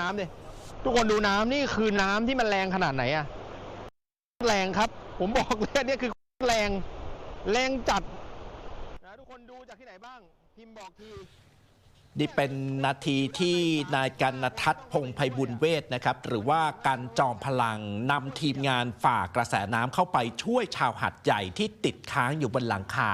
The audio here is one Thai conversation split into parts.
น้ำดิทุกคนดูน้ำนี่คือน้ำที่มันแรงขนาดไหนอะแรงครับ ผมบอกเลยนนี่คือแรงแรงจัดนะทุกคนดูจากที่ไหนบ้าง พิมพ์บอกที นี่เป็นนาทีที่นายกันนทัศน์พงไพบุญเวทนะครับ หรือว่าการจอมพลังนำทีมงานฝ่ากระแสน้ำเข้าไปช่วยชาวหัดใหญ่ที่ติดค้างอยู่บนหลังคา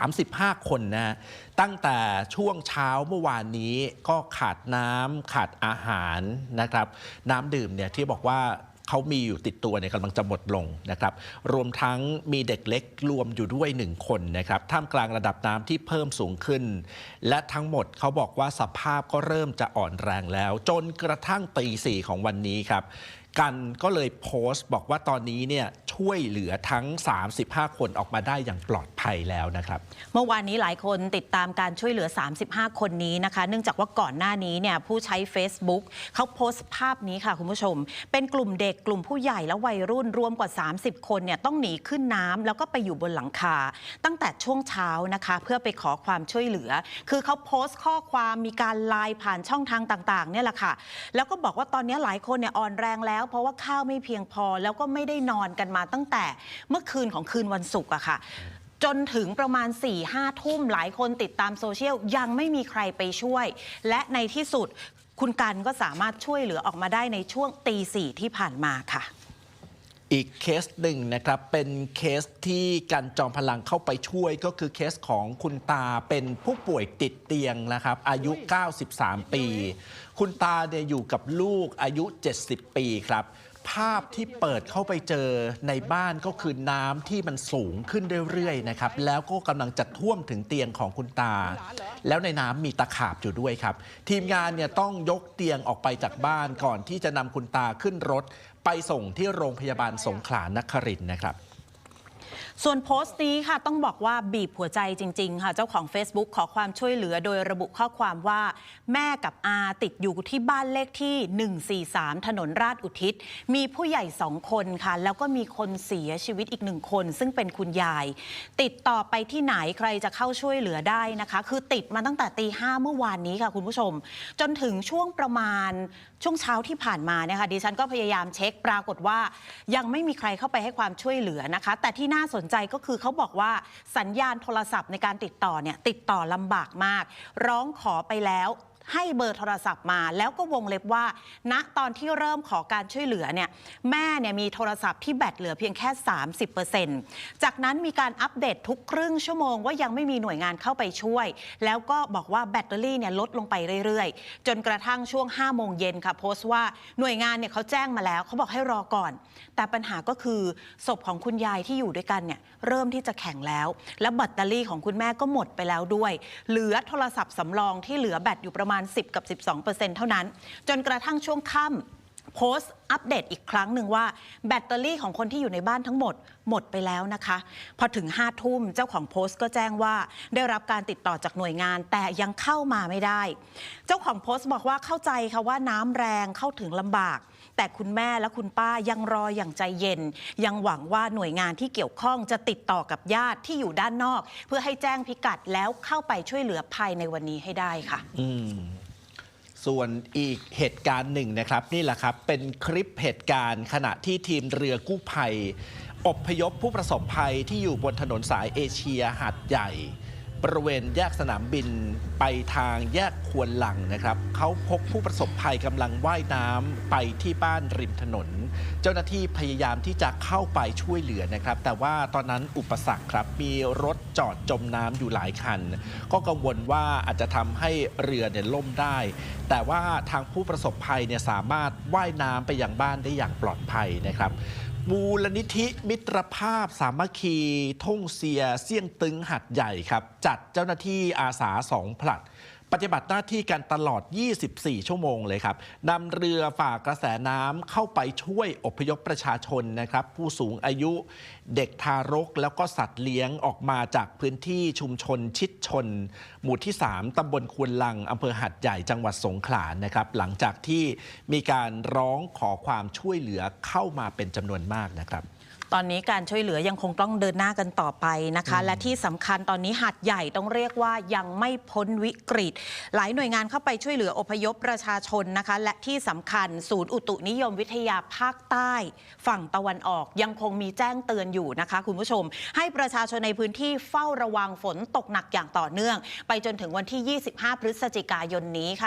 35 คนนะ ตั้งแต่ช่วงเช้าเมื่อวานนี้ก็ขาดน้ำขาดอาหารนะครับ น้ำดื่มเนี่ยที่บอกว่า เขามีอยู่ติดตัวเนี่ยกำลังจะหมดลงนะครับ รวมทั้งมีเด็กเล็กรวมอยู่ด้วยหนึ่งคนนะครับท่ามกลางระดับน้ำที่เพิ่มสูงขึ้น และทั้งหมดเขาบอกว่าสภาพก็เริ่มจะอ่อนแรงแล้ว จนกระทั่งตีสี่ของวันนี้ครับ กันก็เลยโพสต์บอกว่าตอนนี้เนี่ย ช่วยเหลือทั้ง 35 คนออกมาได้อย่างปลอดภัยแล้วนะครับ เมื่อวานนี้หลายคนติดตามการช่วยเหลือ 35 คนนี้นะคะ เนื่องจากว่าก่อนหน้านี้เนี่ยผู้ใช้ Facebook เขาโพสต์ภาพนี้ค่ะคุณผู้ชม เป็นกลุ่มเด็กกลุ่มผู้ใหญ่และวัยรุ่นรวมกว่า 30 คนเนี่ยต้องหนีขึ้นน้ำแล้วก็ไปอยู่บนหลังคา ตั้งแต่ช่วงเช้านะคะ เพื่อไปขอความช่วยเหลือ คือเขาโพสต์ข้อความมีการไลน์ผ่านช่องทางต่างๆเนี่ยแหละค่ะ แล้วก็บอกว่าตอนนี้หลายคนเนี่ยอ่อนแรงแล้ว เพราะว่าข้าวไม่เพียงพอแล้วก็ไม่ได้นอนกันมาตั้งแต่เมื่อคืนของคืนวันศุกร์อะค่ะจนถึงประมาณ4ี่ห้าทุ่มหลายคนติดตามโซเชียล ยังไม่มีใครไปช่วย และในที่สุดคุณกันก็สามารถช่วยเหลือออกมาได้ในช่วงตีสี่ที่ผ่านมาค่ะ อีกเคสหนึ่งนะครับ เป็นเคสที่กันจอมพลังเข้าไปช่วยก็คือเคสของคุณตาเป็นผู้ป่วยติดเตียงนะครับ อายุ 93 ปี คุณตาเนี่ยอยู่กับลูกอายุ 70 ปีครับ ภาพที่เปิดเข้าไปเจอในบ้านก็คือน้ำที่มันสูงขึ้นเรื่อยๆนะครับ แล้วก็กำลังจะท่วมถึงเตียงของคุณตา แล้วในน้ำมีตะขาบอยู่ด้วยครับ ทีมงานเนี่ยต้องยกเตียงออกไปจากบ้านก่อนที่จะนำคุณตาขึ้นรถ ไปส่งที่โรงพยาบาลสงขลานครินทร์นะครับ ส่วนโพสต์นี้ค่ะต้องบอกว่าบีบหัวใจจริง ๆ ค่ะ เจ้าของ Facebook ขอความช่วยเหลือโดยระบุข้อความว่า แม่กับอาติดอยู่ที่บ้านเลขที่ 143 ถนนราชอุทิศ มีผู้ใหญ่สองคนค่ะ แล้วก็มีคนเสียชีวิตอีกหนึ่งคน ซึ่งเป็นคุณยาย ติดต่อไปที่ไหนใครจะเข้าช่วยเหลือได้นะคะ คือติดมาตั้งแต่ตีห้าเมื่อวานนี้ค่ะคุณผู้ชม จนถึงช่วงประมาณช่วงเช้าที่ผ่านมาเนี่ยค่ะดิฉันก็พยายามเช็คปรากฏว่า ยังไม่มีใครเข้าไปให้ความช่วยเหลือนะคะ แต่ที่น่าสนใจก็คือเขาบอกว่าสัญญาณโทรศัพท์ในการติดต่อเนี่ยติดต่อลำบากมาก ร้องขอไปแล้ว ให้เบอร์โทรศัพท์มา แล้วก็วงเล็บว่า ณตอนที่เริ่มขอการช่วยเหลือเนี่ยแม่เนี่ยมีโทรศัพท์ที่แบตเหลือเพียงแค่ 30%จากนั้นมีการอัปเดตทุกครึ่งชั่วโมงว่ายังไม่มีหน่วยงานเข้าไปช่วย แล้วก็บอกว่าแบตเตอรี่เนี่ยลดลงไปเรื่อยๆ จนกระทั่งช่วง5โมงเย็นค่ะโพสต์ว่าหน่วยงานเนี่ยเขาแจ้งมาแล้วเขาบอกให้รอก่อน แต่ปัญหาก็คือศพของคุณยายที่อยู่ด้วยกันเนี่ยเริ่มที่จะแข็งแล้ว และแบตเตอรี่ของคุณแม่ก็หมดไปแล้วด้วย เหลือโทรศัพท์สำรองที่เหลือแบตอยู่ประมาณ10 กับ 12 เท่านั้น จนกระทั่งช่วงค่ำ โพสต์อัปเดตอีกครั้งหนึ่งว่า แบตเตอรี่ของคนที่อยู่ในบ้านทั้งหมดหมดไปแล้วนะคะ พอถึง5้าทุ่มเจ้าของโพสต์ก็แจ้งว่า ได้รับการติดต่อจากหน่วยงาน แต่ยังเข้ามาไม่ได้ เจ้าของโพสต์บอกว่าเข้าใจค่ะว่าน้ำแรงเข้าถึงลำบาก แต่คุณแม่และคุณป้ายังรออย่างใจเย็น ยังหวังว่าหน่วยงานที่เกี่ยวข้องจะติดต่อกับญาติที่อยู่ด้านนอก เพื่อให้แจ้งพิกัดแล้วเข้าไปช่วยเหลือภายในวันนี้ให้ได้ค่ะ อื ส่วนอีกเหตุการณ์หนึ่งนะครับ นี่แหละครับ เป็นคลิปเหตุการณ์ขณะที่ทีมเรือกู้ภัย อบพยพผู้ประสบภัยที่อยู่บนถนนสายเอเชียหาดใหญ่ บริเวณแยกสนามบินไปทางแยกควนหลังนะครับเขาพบผู้ประสบภัยกำลังว่ายน้ำไปที่บ้านริมถนน เจ้าหน้าที่พยายามที่จะเข้าไปช่วยเหลือนะครับ แต่ว่าตอนนั้นอุปสรรคครับมีรถจอดจมน้ำอยู่หลายคัน ก็กังวลว่าอาจจะทำให้เรือเนี่ยล่มได้ แต่ว่าทางผู้ประสบภัยเนี่ยสามารถว่ายน้ำไปยังบ้านได้อย่างปลอดภัยนะครับ มูลนิธิมิตรภาพสามัคคีท่งเซียเสี่ยงตึงหัดใหญ่ครับ จัดเจ้าหน้าที่อาสาสองผลัด ปฏิบัติหน้าที่กันตลอด 24 ชั่วโมงเลยครับนำเรือฝ่ากระแสน้ำเข้าไปช่วยอพยพประชาชนนะครับ ผู้สูงอายุเด็กทารกแล้วก็สัตว์เลี้ยงออกมาจากพื้นที่ชุมชนชิดชน หมู่ที่ 3ตำบลควนลังอำเภอหัดใหญ่จังหวัดสงขลานะครับ หลังจากที่มีการร้องขอความช่วยเหลือเข้ามาเป็นจำนวนมากนะครับ ตอนนี้การช่วยเหลือยังคงต้องเดินหน้ากันต่อไปนะคะ และที่สำคัญตอนนี้หัดใหญ่ต้องเรียกว่ายังไม่พ้นวิกฤต หลายหน่วยงานเข้าไปช่วยเหลืออพยพประชาชนนะคะ และที่สำคัญศูนย์อุตุนิยมวิทยาภาคใต้ ฝั่งตะวันออกยังคงมีแจ้งเตือนอยู่นะคะ คุณผู้ชม ให้ประชาชนในพื้นที่เฝ้าระวังฝนตกหนักอย่างต่อเนื่อง ไปจนถึงวันที่ 25 พฤศจิกายนนี้ค่ะ